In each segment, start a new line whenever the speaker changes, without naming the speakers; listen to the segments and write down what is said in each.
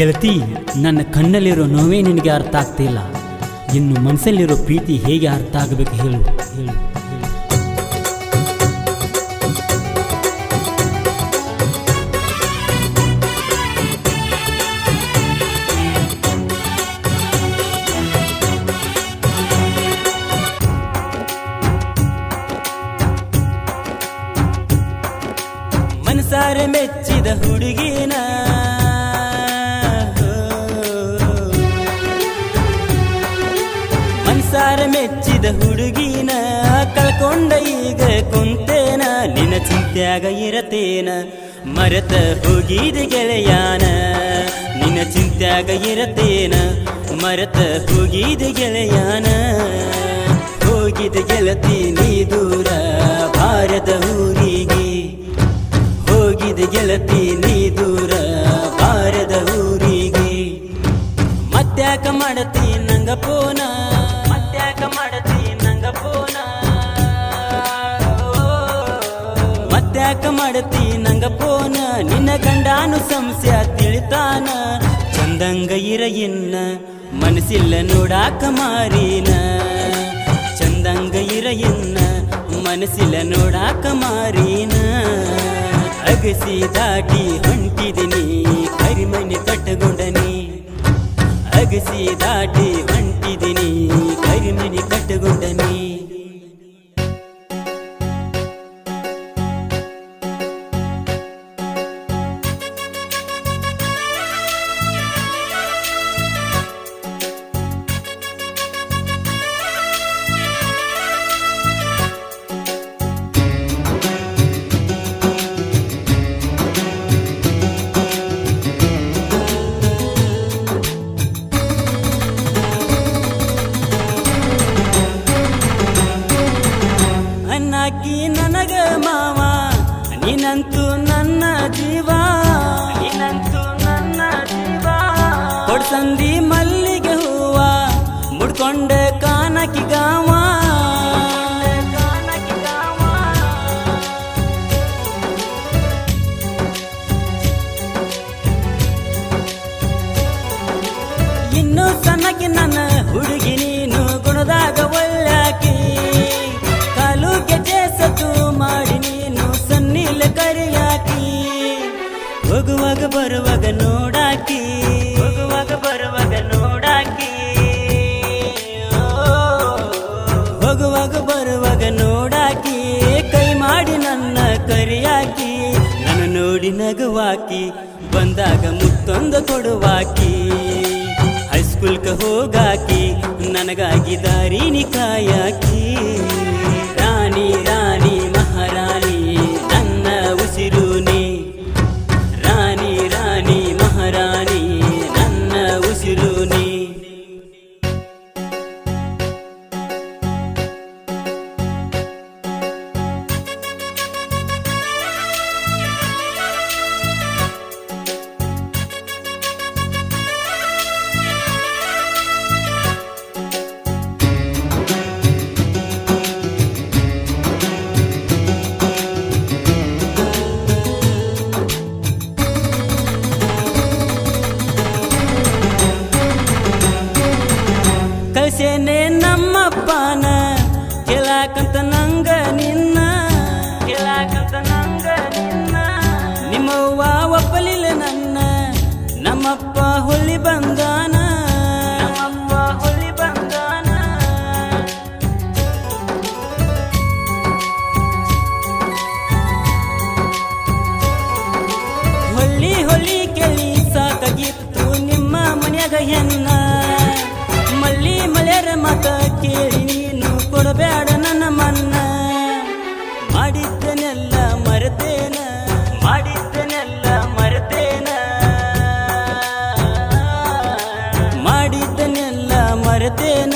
ಗೆಳತಿ, ನನ್ನ ಕಣ್ಣಲ್ಲಿರೋ ನೋವೇ ನಿನಗೆ ಅರ್ಥ ಆಗ್ತಿಲ್ಲ. ಇನ್ನು ಮನಸ್ಸಲ್ಲಿರೋ ಪ್ರೀತಿ ಹೇಗೆ ಅರ್ಥ ಆಗಬೇಕು ಹೇಳು ಹೇಳು.
ಮನಸಾರೆ ಮೆಚ್ಚಿದ ಹುಡುಗಿನ ಕಳ್ಕೊಂಡ ಈಗ ಕುಂತೇನ, ನಿನ್ನ ಚಿಂತ್ಯಾಗ ಇರತೇನ, ಮರೆತ ಹೋಗಿದ ಗೆಳೆಯಾನ. ನಿನ್ನ ಚಿಂತ್ಯಾಗ ಇರತೇನ, ಮರೆತ ಹೋಗಿದ ಗೆಳೆಯಾನ. ಹೋಗಿದ ಗೆಳತಿ ಮತ್ತ್ಯಾಕ ಮಾಡತಿ ನಂಗ ಪೋನ ನಿನ್ನ ಗಂಡಾನು ಸಂಸ್ಯ ತಿಳಿತಾನ. ಚಂದಂಗ ಇರ ಇನ್ನ, ಮನಸ್ಸಿಲ್ಲ ನೋಡಾಕ ಮಾರಿನ. ಚಂದಂಗ ಇರ ಇನ್ನ, ಮನಸ್ಸಿಲ್ಲ ನೋಡಾಕ ಮಾರಿನ. ಅಗಸಿ ದಾಟಿ ಹೊಂಟಿದಿನಿ ಕರಿಮನೆ ಕಟ್ಟಗೊಂಡನಿ ಅಗಸಿ ದಾಟಿ ಹೊಂಟಿದಿನಿ ಕೊಡ್ಸಂದಿ ಮಲ್ಲಿಗೆ ಹೂವ, ಮುಡ್ಕೊಂಡೆ ಕಾನಕಿ ಗಾವ. ಇನ್ನು ಸಣ್ಣಕ್ಕೆ ನನ್ನ ಹುಡುಗಿ ನೀನು ಗುಣದಾಗ ಒಳ್ಳಾಕಿ. ಕಾಲು ಗೆಜ್ಜೆ ಸತು ಮಾಡಿ ನೀನು ಸನ್ನಿಲ ಕರಿಯಾಕಿ ಹೋಗುವಾಗ ಬರುವಾಗ ನೋಡಾಕಿ. ಹೋಗುವಾಗ ಬರುವಾಗ ನೋಡಾಕಿ, ಕೈ ಮಾಡಿ ನನ್ನ ಕರಿಯಾಕಿ, ನನ್ನ ನೋಡಿ ನಗುವಾಕಿ, ಬಂದಾಗ ಮುತ್ತೊಂದು ಕೊಡುವಾಕಿ. ಹೈಸ್ಕೂಲ್ಗೆ ಹೋಗಾಕಿ, ನನಗಾಗಿ ದಾರಿನಿ ಕಾಯಾಕಿ. ಒಪ್ಪಲಿಲ್ಲ ನನ್ನ. ನಮ್ಮಪ್ಪ ಹುಳಿ ಬಂದಾನ. ಮರೆತೇನ?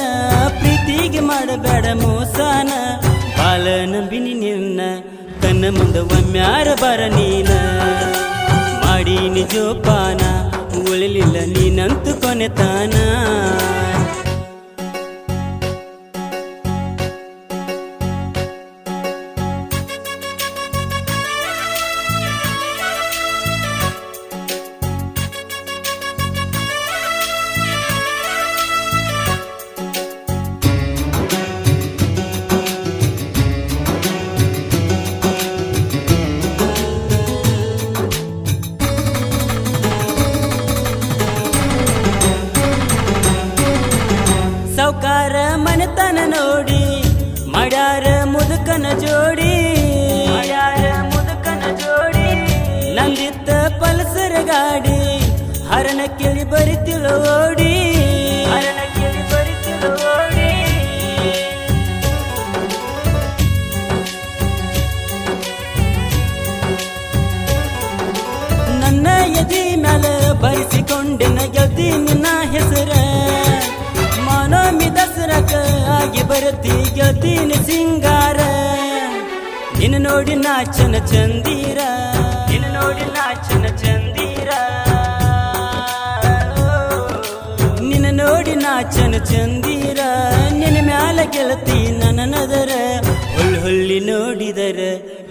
ಪ್ರೀತಿಗೆ ಮಾಡಬೇಡ ಮೋಸಾನ. ಬಾಲ ನಂಬಿನಿ ನಿನ್ನ. ತನ್ನ ಮುಂದ ಒಮ್ಮ್ಯಾರ ಬರ ನೀನ. ಮಾಡಿ ನಿಜೋಪಾನ. ಉಳಿಲಿಲ್ಲ ಕೊನೆ ಕೊನೆತಾನ ಮುದುಕನ ಜೋಡಿ ಮಾಡ್ಯಾರ ಮುದುಕನ ಜೋಡಿ ನಂದಿತ್ತ ಪಲ್ಸರ್ ಗಾಡಿ ಹರಣ ಕೇಳಿ ಬರಿತಿಲ್ಲ ಓಡಿ ಹರಣ ಕೇಳಿ ಬರಿತಿಲ್ಲ ಓಡಿ ನನ್ನ ಎದಿ ಮ್ಯಾಲ ಬರೆಸಿಕೊಂಡೆನ ಗೆದ್ದಿ ನಿನ್ನ ಹೆಸರ ಆಗಿ ಬರತಿ ಗೆದ್ದಿನ ಸಿಂಗಾರ. ನಿನ್ನ ನೋಡಿ ನಾಚನ ಚಂದೀರ. ನಿನ್ನ ನೋಡಿ ನಾಚನ ಚಂದೀರ. ನಿನ್ನ ನೋಡಿ ನಾಚನ ಚಂದೀರ. ನಿನ್ನ ಮ್ಯಾಲ ಗೆಳತಿ ನನ್ನ ನದರ ಹೊಳ್ ಹೊಳ್ಳಿ ನೋಡಿದರ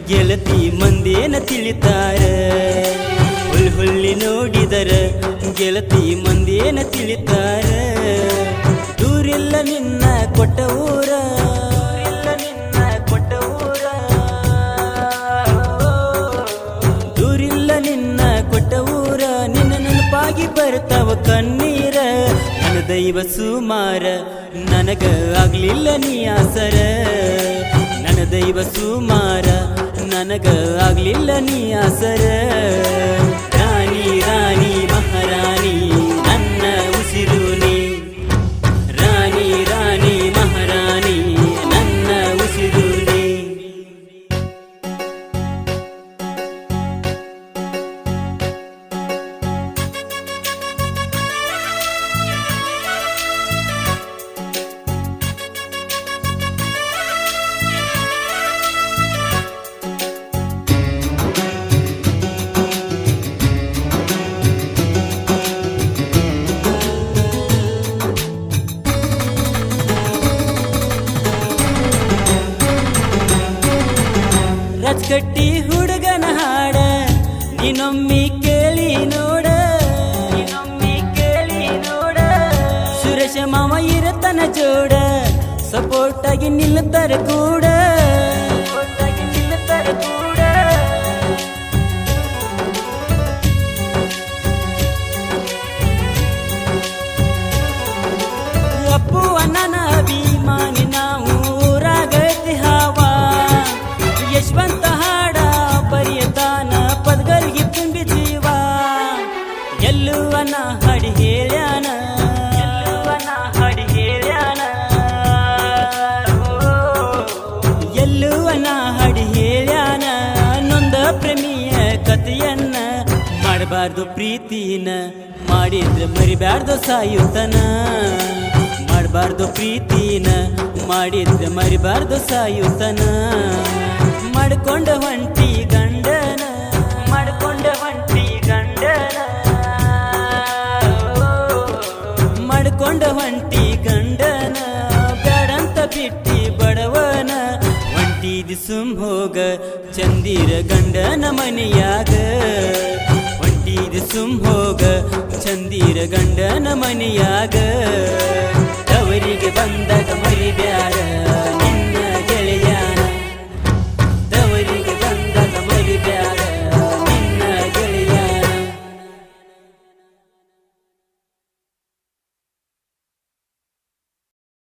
ಗೆಳತಿ ಮಂದೇನ ತಿಳಿತಾರ. ಹೊಳ್ಳಿ ಹೊಳ್ಳಿ ನೋಡಿದರ ಗೆಳತಿ ಮಂದೇನ ತಿಳಿತಾರ. ದೂರಿಲ್ಲ ನಿನ್ನ ಕೊಟ್ಟ ಊರ. ದೂರಿಲ್ಲ ನಿನ್ನ ಕೊಟ್ಟ ಊರ. ದೂರಿಲ್ಲ ನಿನ್ನ ಕೊಟ್ಟ ಊರ. ನಿನ್ನ ನೆನಪಾಗಿ ಬರ್ತಾವ ಕಣ್ಣೀರ. ನನ್ನ ದೈವ ಸುಮಾರ, ನನಗ ಆಗ್ಲಿಲ್ಲ ನೀ ಆಸರ. ನನ್ನ ದೈವ ಸುಮಾರ, ನನಗ ಆಗ್ಲಿಲ್ಲ ನೀ ಆಸರ. ರಾಣಿ ರಾಣಿ ಮಹಾರಾಣಿ. ರಚ್ಕಟ್ಟಿ ಹುಡುಗನ ಹಾಡ. ನೀನೊಮ್ಮಿ ಕೇಳಿ ನೋಡ. ನೀನೊಮ್ಮಿ ಕೇಳಿ ನೋಡ. ಸುರೇಶ ಮಾವ ಇರತನ ಜೋಡ. ಸಪೋರ್ಟ್ ಆಗಿ ನಿಲ್ಲುತ್ತಾರೆ ಕೂಡ. ಸಪೋರ್ಟ್ ಆಗಿ ನಿಲ್ಲುತ್ತಾರೆ ಕೂಡ. ಪದಗಳಿಗೆ ತುಂಬಿ ಜೀವ. ಎಲ್ಲುವನ ಹಾಡಿ ಹೇಳ್ಯಾನ. ಎಲ್ಲುವನ ಹಾಡಿ ಹೇಳ್ಯಾನ. ಎಲ್ಲುವನ ಹಾಡಿ ಹೇಳ್ಯಾನ. ನೊಂದ ಪ್ರೇಮಿಯ ಕಥೆಯನ್ನ ಮಾಡಬಾರ್ದು ಪ್ರೀತಿನ. ಮಾಡಿದ್ರೆ ಮರಿಬ್ಯಾರ್ದು ಸಾಯುತನ. ಮಾಡಬಾರ್ದು ಪ್ರೀತಿನ. ಮಾಡಿದ್ರೆ ಮರಿಬಾರ್ದು ಸಾಯುತನ. ಮಾಡ್ಕೊಂಡ ಹೊಂಟಿ ಸುಮ್ ಚಂದಿರ ಗಂಡನ ಮನೆಯಾಗ. ಹೊಂಟಿದಿ ಸುಮ್ ಚಂದಿರ ಗಂಡನ ಮನೆಯಾಗ.